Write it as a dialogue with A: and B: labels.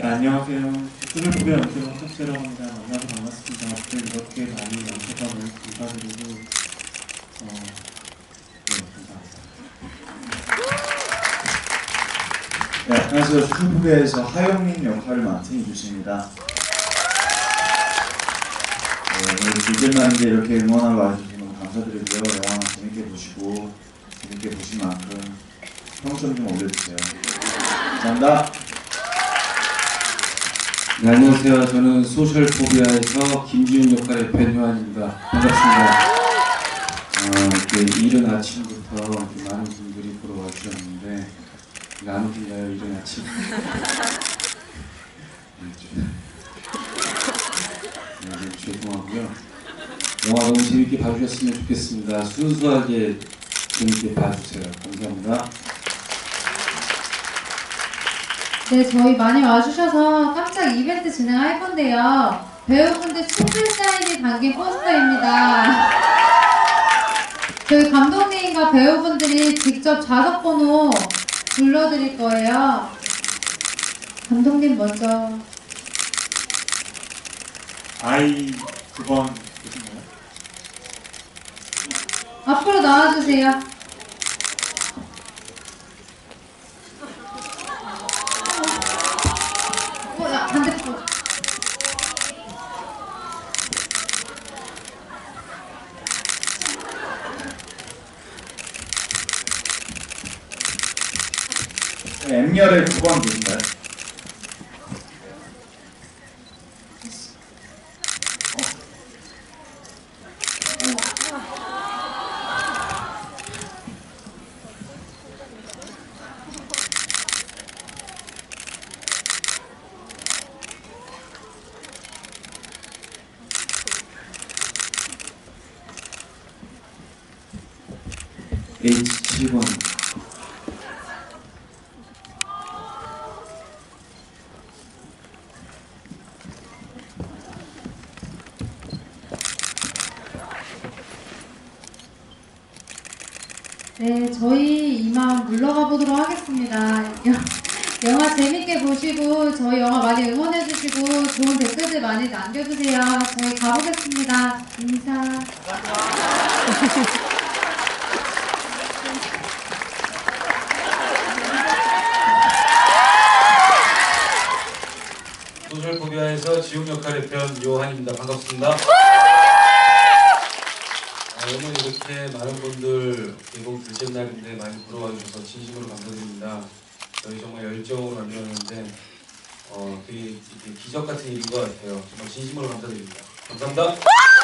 A: 안녕하세요. 수능 부배 연습원 섭세라고 합니다. 만나서 반갑습니다. 앞으로 이렇게 많이 연습하면 감사드리고, 어, 네, 감사합니다.
B: 네, 안녕하세요. 수프부에서 하영민 역할을 맡은 이주식입니다. 네, 오늘 날인데 이렇게 응원하러 와주셔서 감사드리고요. 영화 재밌게 보시고 재밌게 보신 만큼 평점 좀 올려주세요. 감사합니다.
C: 네, 안녕하세요. 저는 소셜포비아에서 김지훈 역할의 변요한입니다. 반갑습니다. 어, 이렇게 이른 아침부터 이렇게 많은 분들이 보러 와주셨는데 웃긴가요? 이른 아침? 네, 좀- 네, 네, 죄송하고요. 영화 너무 재밌게 봐주셨으면 좋겠습니다. 순수하게 재밌게 봐주세요. 감사합니다.
D: 네, 저희 많이 와주셔서 깜짝 이벤트 진행할 건데요. 배우분들 친필 사인이 담긴 포스터입니다. 저희 감독님과 배우분들이 직접 좌석번호 불러드릴 거예요. 감독님 먼저.
A: 아이 9번 보신가요?
D: 앞으로 나와주세요. 어, 야, 반대쪽.
B: 네, M열의 9번 계신가요?
C: H7번
D: 네, 저희 이만 물러가 보도록 하겠습니다. 여- 영화 재밌게 보시고 저희 영화 많이 응원해 주시고 좋은 댓글들 많이 남겨주세요. 저희 가보겠습니다. 인사.
E: 소셜포비아에서 지웅 역할의 변요한입니다. 반갑습니다. 이렇게 많은 분들 개봉 둘째 날인데 많이 보러 와주셔서 진심으로 감사드립니다. 저희 정말 열정으로 만들었는데 어, 되게, 되게 기적 같은 일인 것 같아요. 정말 진심으로 감사드립니다. 감사합니다.